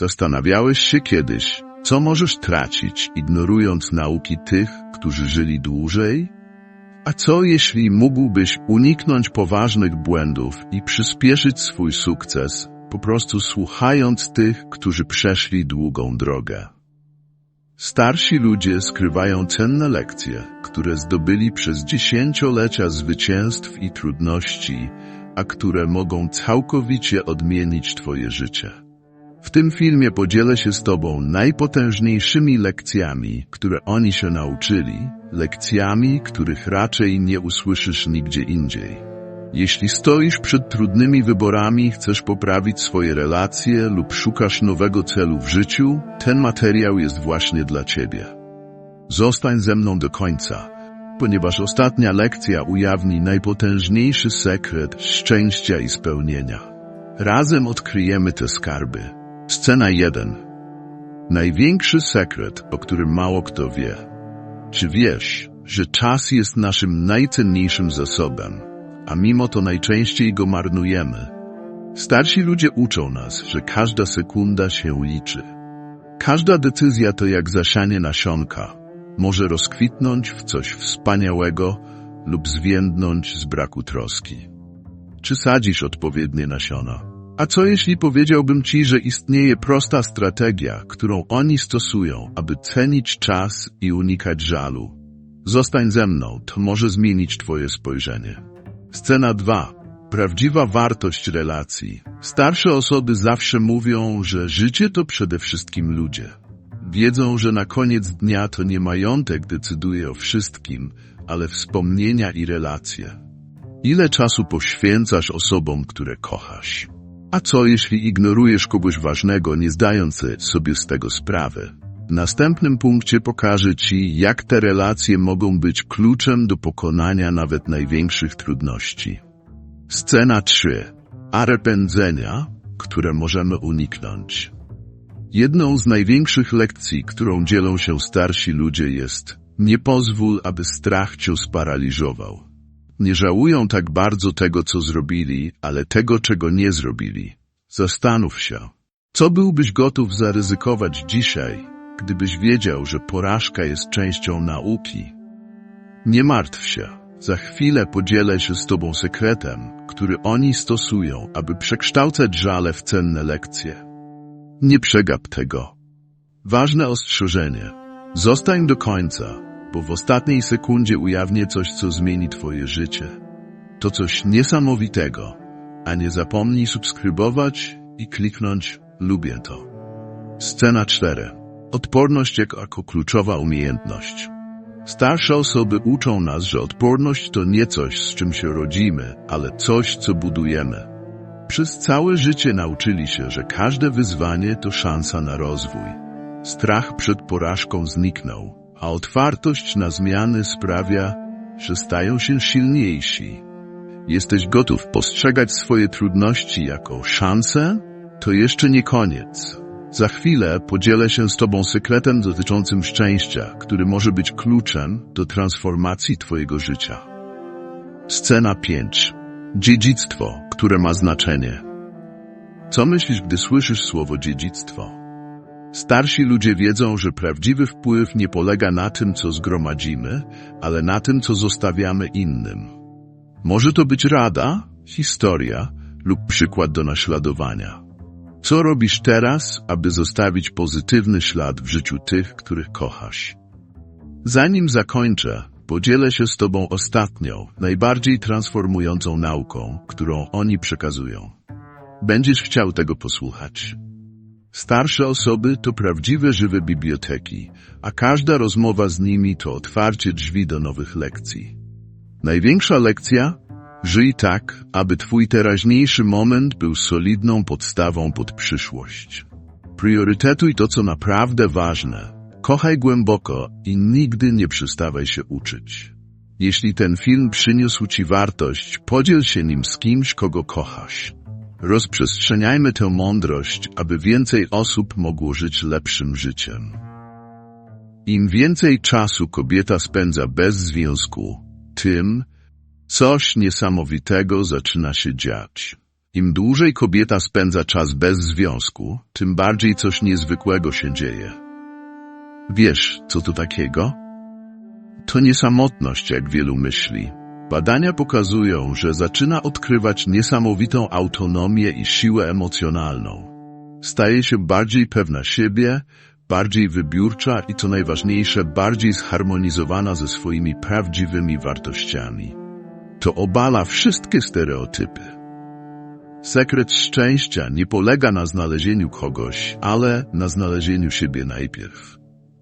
Zastanawiałeś się kiedyś, co możesz tracić, ignorując nauki tych, którzy żyli dłużej? A co jeśli mógłbyś uniknąć poważnych błędów i przyspieszyć swój sukces, po prostu słuchając tych, którzy przeszli długą drogę? Starsi ludzie skrywają cenne lekcje, które zdobyli przez dziesięciolecia zwycięstw i trudności, a które mogą całkowicie odmienić Twoje życie. W tym filmie podzielę się z Tobą najpotężniejszymi lekcjami, które oni się nauczyli, lekcjami, których raczej nie usłyszysz nigdzie indziej. Jeśli stoisz przed trudnymi wyborami, chcesz poprawić swoje relacje lub szukasz nowego celu w życiu, ten materiał jest właśnie dla Ciebie. Zostań ze mną do końca, ponieważ ostatnia lekcja ujawni najpotężniejszy sekret szczęścia i spełnienia. Razem odkryjemy te skarby. Scena 1. Największy sekret, o którym mało kto wie. Czy wiesz, że czas jest naszym najcenniejszym zasobem, a mimo to najczęściej go marnujemy? Starsi ludzie uczą nas, że każda sekunda się liczy. Każda decyzja to jak zasianie nasionka. Może rozkwitnąć w coś wspaniałego lub zwiędnąć z braku troski. Czy sadzisz odpowiednie nasiona? A co jeśli powiedziałbym Ci, że istnieje prosta strategia, którą oni stosują, aby cenić czas i unikać żalu? Zostań ze mną, to może zmienić Twoje spojrzenie. Scena 2. Prawdziwa wartość relacji. Starsze osoby zawsze mówią, że życie to przede wszystkim ludzie. Wiedzą, że na koniec dnia to nie majątek decyduje o wszystkim, ale wspomnienia i relacje. Ile czasu poświęcasz osobom, które kochasz? A co jeśli ignorujesz kogoś ważnego, nie zdając sobie z tego sprawy? W następnym punkcie pokażę Ci, jak te relacje mogą być kluczem do pokonania nawet największych trudności. Scena 3. Arepędzenia, które możemy uniknąć. Jedną z największych lekcji, którą dzielą się starsi ludzie jest nie pozwól, aby strach cię sparaliżował. Nie żałują tak bardzo tego, co zrobili, ale tego, czego nie zrobili. Zastanów się, co byłbyś gotów zaryzykować dzisiaj, gdybyś wiedział, że porażka jest częścią nauki. Nie martw się, za chwilę podzielę się z Tobą sekretem, który oni stosują, aby przekształcać żale w cenne lekcje. Nie przegap tego. Ważne ostrzeżenie. Zostań do końca, bo w ostatniej sekundzie ujawnię coś, co zmieni Twoje życie. To coś niesamowitego, a nie zapomnij subskrybować i kliknąć lubię to. Scena 4. Odporność jako kluczowa umiejętność. Starsze osoby uczą nas, że odporność to nie coś, z czym się rodzimy, ale coś, co budujemy. Przez całe życie nauczyli się, że każde wyzwanie to szansa na rozwój. Strach przed porażką zniknął, a otwartość na zmiany sprawia, że stają się silniejsi. Jesteś gotów postrzegać swoje trudności jako szansę? To jeszcze nie koniec. Za chwilę podzielę się z Tobą sekretem dotyczącym szczęścia, który może być kluczem do transformacji Twojego życia. Scena 5. Dziedzictwo, które ma znaczenie. Co myślisz, gdy słyszysz słowo dziedzictwo? Starsi ludzie wiedzą, że prawdziwy wpływ nie polega na tym, co zgromadzimy, ale na tym, co zostawiamy innym. Może to być rada, historia lub przykład do naśladowania. Co robisz teraz, aby zostawić pozytywny ślad w życiu tych, których kochasz? Zanim zakończę, podzielę się z Tobą ostatnią, najbardziej transformującą nauką, którą oni przekazują. Będziesz chciał tego posłuchać. Starsze osoby to prawdziwe żywe biblioteki, a każda rozmowa z nimi to otwarcie drzwi do nowych lekcji. Największa lekcja? Żyj tak, aby Twój teraźniejszy moment był solidną podstawą pod przyszłość. Priorytetuj to, co naprawdę ważne. Kochaj głęboko i nigdy nie przestawaj się uczyć. Jeśli ten film przyniósł Ci wartość, podziel się nim z kimś, kogo kochasz. Rozprzestrzeniajmy tę mądrość, aby więcej osób mogło żyć lepszym życiem. Im więcej czasu kobieta spędza bez związku, tym coś niesamowitego zaczyna się dziać. Im dłużej kobieta spędza czas bez związku, tym bardziej coś niezwykłego się dzieje. Wiesz, co to takiego? To nie samotność, jak wielu myśli. Badania pokazują, że zaczyna odkrywać niesamowitą autonomię i siłę emocjonalną. Staje się bardziej pewna siebie, bardziej wybiórcza i co najważniejsze, bardziej zharmonizowana ze swoimi prawdziwymi wartościami. To obala wszystkie stereotypy. Sekret szczęścia nie polega na znalezieniu kogoś, ale na znalezieniu siebie najpierw.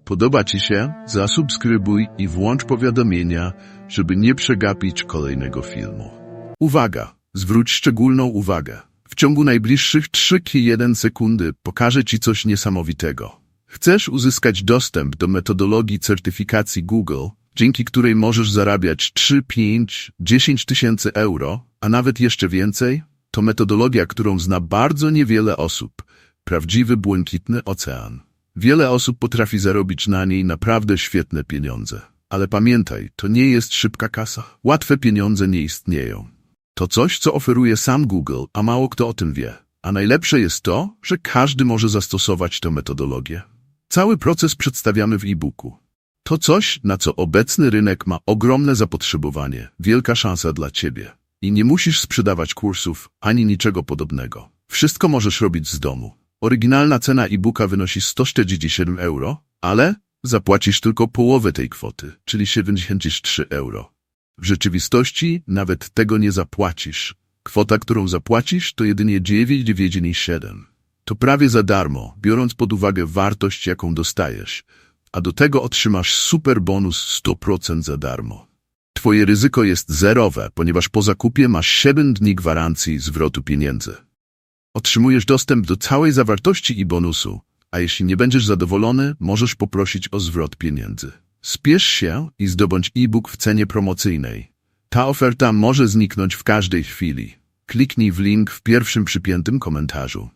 Podoba Ci się? Zasubskrybuj i włącz powiadomienia, żeby nie przegapić kolejnego filmu. Uwaga! Zwróć szczególną uwagę. W ciągu najbliższych 3-1 sekundy pokażę Ci coś niesamowitego. Chcesz uzyskać dostęp do metodologii certyfikacji Google, dzięki której możesz zarabiać 3, 5, 10 tysięcy euro, a nawet jeszcze więcej? To metodologia, którą zna bardzo niewiele osób. Prawdziwy błękitny ocean. Wiele osób potrafi zarobić na niej naprawdę świetne pieniądze. Ale pamiętaj, to nie jest szybka kasa. Łatwe pieniądze nie istnieją. To coś, co oferuje sam Google, a mało kto o tym wie. A najlepsze jest to, że każdy może zastosować tę metodologię. Cały proces przedstawiamy w e-booku. To coś, na co obecny rynek ma ogromne zapotrzebowanie, wielka szansa dla Ciebie. I nie musisz sprzedawać kursów ani niczego podobnego. Wszystko możesz robić z domu. Oryginalna cena e-booka wynosi 147 euro, ale zapłacisz tylko połowę tej kwoty, czyli 73 euro. W rzeczywistości nawet tego nie zapłacisz. Kwota, którą zapłacisz, to jedynie 9,97. To prawie za darmo, biorąc pod uwagę wartość, jaką dostajesz. A do tego otrzymasz super bonus 100% za darmo. Twoje ryzyko jest zerowe, ponieważ po zakupie masz 7 dni gwarancji zwrotu pieniędzy. Otrzymujesz dostęp do całej zawartości i bonusu, a jeśli nie będziesz zadowolony, możesz poprosić o zwrot pieniędzy. Spiesz się i zdobądź e-book w cenie promocyjnej. Ta oferta może zniknąć w każdej chwili. Kliknij w link w pierwszym przypiętym komentarzu.